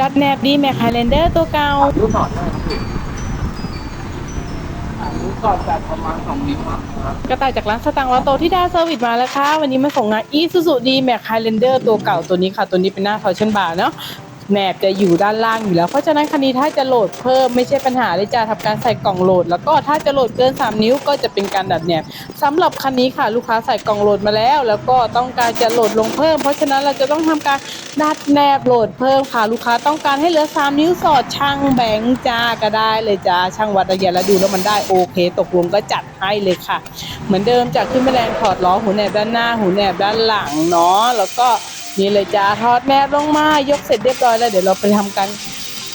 ดัดแนบดีแมคไฮเลนเดอร์ตัวเก่ารู้สอนได้ครับพี่อ่ารู้สอแบบประมาณสองนิ้วครับกระต่ายจากร้านสตังค์ลอตโตที่ได้เซอร์วิสมาแล้วค่ะ วันนี้มาส่งงานอีซูซูดีแมคไฮเลนเดอร์ตัวเก่าตัวนี้ค่ะ ตัวนี้เป็นหน้าทอยเชนบาร์เนาะ แหนบจะอยู่ด้านล่างอยู่แล้ว เพราะฉะนั้นคันนี้ถ้าจะโหลดเพิ่มไม่ใช่ปัญหาเลยจ้าทำการใส่กล่องโหลด แล้วก็ถ้าจะโหลดเกิน 3 นิ้วก็จะเป็นการดัดแหนบสำหรับคันนี้ค่ะ ลูกค้าใส่กล่องโหลดมาแล้ว แล้วก็ต้องการจะโหลดลงเพิ่ม เพราะฉะนั้นเราจะต้องทำการดัดแหนบโหลดเพิ่มค่ะ ลูกค้าต้องการให้เหลือ 3 นิ้วสอดช่างแบงค์จ้าก็ได้เลยจ้าช่างวัดระยะแล้วดูแล้วมันได้โอเค ตกลงก็จัดให้เลยค่ะ เหมือนเดิมจากขึ้นแมลงถอดล้อหูแหนบด้านหน้าหูแหนบด้านหลังเนาะแล้วก็ นี่เลยจ้าถอดแหนบลงมายกเสร็จเรียบร้อยแล้วเดี๋ยวเราไปทำการ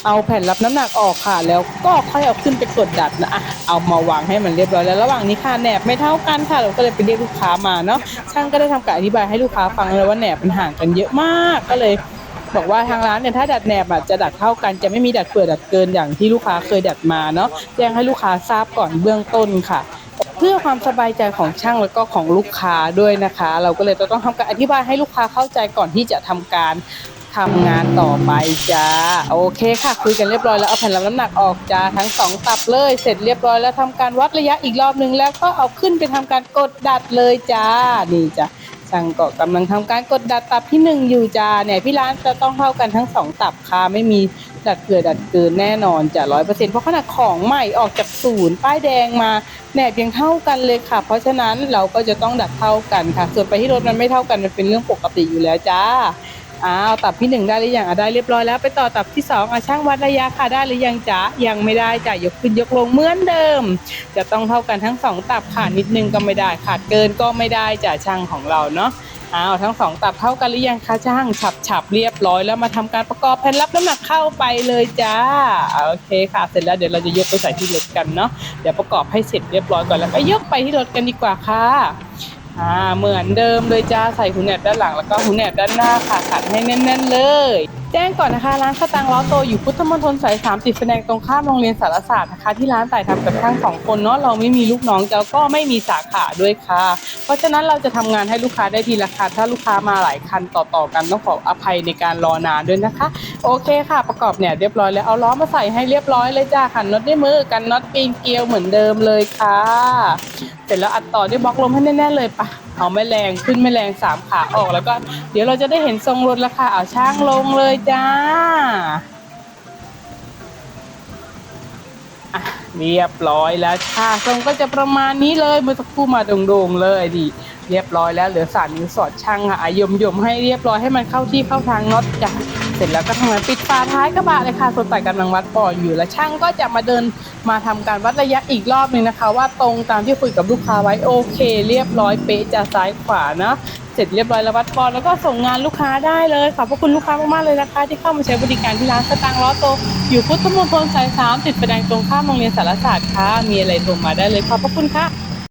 เอาแผ่นรับน้ำหนักออกค่ะ แล้วก็ค่อยเอาขึ้นไปกดดัดนะอะเอามาวางให้มันเรียบร้อยแล้วระหว่างนี้ค่ะแหนบไม่เท่ากันค่ะ เราก็เลยไปเรียกลูกค้ามาเนาะช่างก็ได้ทำการอธิบายให้ลูกค้าฟังเลยว่าแหนบมันห่างกันเยอะมากก็เลยบอกว่าทางร้านเนี่ยถ้าดัดแหนบอะจะดัดเท่ากันจะไม่มีดัดเปื่อดัดเกินอย่างที่ลูกค้าเคยดัดมาเนาะแจ้งให้ลูกค้าทราบก่อนเบื้องต้นค่ะ เพื่อความสบายใจของช่างแล้วก็ของลูกค้าด้วยนะคะ เราก็เลยต้องทำการอธิบายให้ลูกค้าเข้าใจก่อนที่จะทำการทำงานต่อไปจ้าโอเคค่ะ คุยกันเรียบร้อยแล้วเอาแผ่นรับน้ำหนักออกจ้าทั้งสองตับเลยเสร็จเรียบร้อยแล้วทำการวัดระยะอีกรอบหนึ่งแล้วก็เอาขึ้นไปทำการกดดัดเลยจ้านี่จ้ะช่างก็กำลังทำการกดดัดตับที่หนึ่งอยู่จ้าเนี่ยพี่ร้านจะต้องเท่ากันทั้งสองตับค่ะไม่มี ดัดเกลือดัดเกินแน่นอนจะร้อยเปอร์เซ็นต์เพราะขนาดของใหม่ออกจากศูนย์ป้ายแดงมาแหนบยังเท่ากันเลยค่ะ เพราะฉะนั้นเราก็จะต้องดัดเท่ากันค่ะ ส่วนไปที่รถมันไม่เท่ากันมันเป็นเรื่องปกติอยู่แล้วจ้าอ้าวตับที่หนึ่งได้หรือยังอะได้เรียบร้อยแล้วไปต่อตับที่สองอะช่างวัดระยะค่ะได้หรือยังจ๊ะยังไม่ได้จ้ะยกขึ้นยกลงเหมือนเดิม จะต้องเท่ากันทั้งสองตับขาดนิดนึงก็ไม่ได้ขาดเกินก็ไม่ได้จ้ะช่างของเราเนาะ อ้าวทั้งสองตับเท่ากันหรือยังคะช่างฉับฉับเรียบร้อยแล้วมาทำการประกอบแผ่นรับน้ำหนักเข้าไปเลยจ้าโอเคค่ะ เสร็จแล้วเดี๋ยวเราจะยกไปใส่ที่รถกันเนาะเดี๋ยวประกอบให้เสร็จเรียบร้อยก่อนแล้วก็ยกไปที่รถกันดีกว่าค่ะอ่าเหมือนเดิมเลยจ้าใส่หูแหนบด้านหลังแล้วก็หูแหนบด้านหน้าค่ะขัดให้แน่น ๆ เลย จ้งก่อนนะคะร้านสตังล้อโตอยู่พุทธมณฑลสายสามติดไฟแดงตรงข้ามโรงเรียนสารศาสตร์นะคะที่ร้านต่ายทำกับช่างสองคนเนาะเราไม่มีลูกน้องเจ้าก็ไม่มีสาขาด้วยค่ะ เพราะฉะนั้นเราจะทำงานให้ลูกค้าได้ทีละคันถ้าลูกค้ามาหลายคันต่อๆกันต้องขออภัยในการรอนานด้วยนะคะ โอเคค่ะ ประกอบเนี่ยเรียบร้อยแล้วเอาล้อมาใส่ให้เรียบร้อยเลยจ้าขันน็อตด้วยมือกันน็อตปีนเกลียวเหมือนเดิมเลยค่ะ เสร็จแล้วอัดต่อด้วยบล็อกลมให้แน่ๆเลยปะเอาแม่แรงขึ้นแม่แรงสามขาออกแล้วก็ เดี๋ยวเราจะได้เห็นทรงรถแล้วค่ะเอาช่างลงเลยจ้าเรียบร้อยแล้วค่ะทรงก็จะประมาณนี้เลยเมื่อสักครู่มาโด่งๆเลยดิเรียบร้อยแล้วเหลือสามนิ้วสอดช่างค่ะอะยมยมให้เรียบร้อยให้มันเข้าที่เข้าทางน็อตจ้ะ เสร็จแล้วก็ทำงานปิดฝาท้ายกระบะเลยค่ะส่วนต่ายกำลังวัดปอนอยู่แล้วช่างก็จะมาเดินมาทำการวัดระยะอีกรอบหนึงนะคะ ว่าตรงตามที่คุยกับลูกค้าไว้โอเค เรียบร้อยเป๊ะจะซ้ายขวานะเสร็จเรียบร้อยแล้ววัดปอนแล้วก็ส่งงานลูกค้าได้เลยขอบพระคุณลูกค้ามากๆเลยนะคะ ที่เข้ามาใช้บริการที่ร้านสตางค์ล้อโต อยู่พุทธมณฑลสายสามติดไฟแดงตรงข้ามโรงเรียนสารศาสตร์ค่ะมีอะไรโทรมาได้เลยขอบพระคุณค่ะ